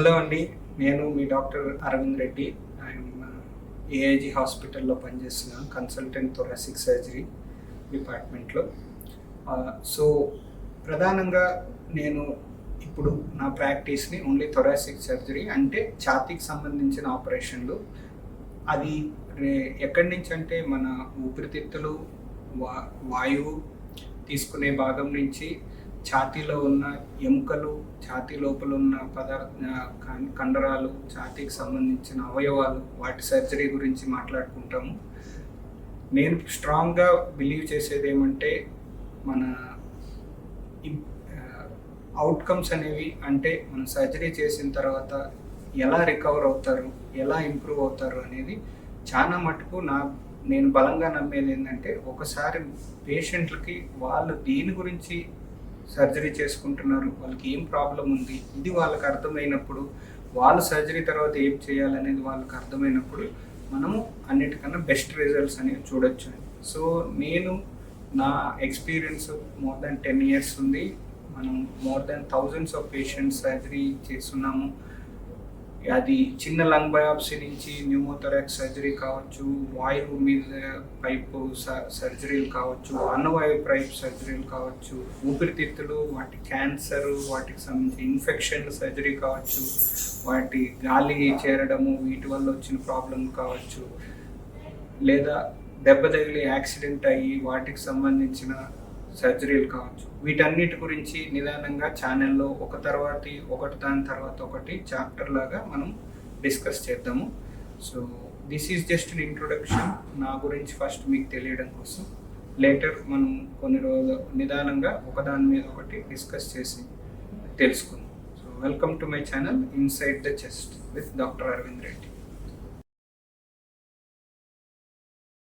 Hello అండి. నేను మీ doctor Arvind Reddy. ఆయన ఏఐజీ హాస్పిటల్లో పనిచేస్తున్నాను కన్సల్టెంట్ థొరాసిక్ సర్జరీ డిపార్ట్మెంట్లో. సో ప్రధానంగా నేను ఇప్పుడు నా ప్రాక్టీస్ని ఓన్లీ థొరాసిక్ సర్జరీ అంటే ఛాతీకి సంబంధించిన ఆపరేషన్లు. అది ఎక్కడి నుంచి అంటే మన ఊపిరితిత్తులు వా వాయువు తీసుకునే భాగం నుంచి ఛాతీలో ఉన్న ఎముకలు ఛాతీ లోపల ఉన్న పదార్థ కండరాలు ఛాతీకి సంబంధించిన అవయవాలు వాటి సర్జరీ గురించి మాట్లాడుకుంటాము. నేను స్ట్రాంగ్గా బిలీవ్ చేసేది ఏమంటే మన అవుట్కమ్స్ అనేవి అంటే మనం సర్జరీ చేసిన తర్వాత ఎలా రికవర్ అవుతారు ఎలా ఇంప్రూవ్ అవుతారు అనేది చాలా మటుకు నా నేను బలంగా నమ్మేది ఏంటంటే ఒకసారి పేషెంట్లకి వాళ్ళు దీని గురించి సర్జరీ చేసుకుంటున్నారు వాళ్ళకి ఏం ప్రాబ్లం ఉంది ఇది వాళ్ళకి అర్థమైనప్పుడు వాళ్ళు సర్జరీ తర్వాత ఏం చేయాలనేది వాళ్ళకి అర్థమైనప్పుడు మనము అన్నిటికన్నా బెస్ట్ రిజల్ట్స్ అనేవి చూడొచ్చు సో నేను నా experience more than ten years ఉంది. మనం more than thousands of patients surgery చేస్తున్నాము. అది చిన్న లంగ్ బయాప్సీ నుంచి న్యూమోథొరాక్స్ సర్జరీ కావచ్చు వాయువు మీద పైపు సర్జరీలు కావచ్చు అన్నవాయు పైప్ సర్జరీలు కావచ్చు ఊపిరితిత్తులు వాటి క్యాన్సర్ వాటికి సంబంధించి ఇన్ఫెక్షన్ సర్జరీ కావచ్చు వాటి గాలి చేరడము వీటి వల్ల వచ్చిన ప్రాబ్లం కావచ్చు లేదా దెబ్బ తగిలి యాక్సిడెంట్ అయ్యి వాటికి సంబంధించిన సర్జరీలు కావచ్చు. వీటన్నిటి గురించి నిదానంగా ఛానల్లో ఒక తర్వాతి ఒకటి దాని తర్వాత ఒకటి చాప్టర్ లాగా మనం డిస్కస్ చేద్దాము. So this is just an introduction నా గురించి ఫస్ట్ మీకు తెలియడం కోసం. లేటర్ మనం కొన్ని రోజులు నిదానంగా ఒకదాని మీద ఒకటి డిస్కస్ చేసి తెలుసుకుందాం. So welcome to my channel inside the chest with doctor Aravind Reddy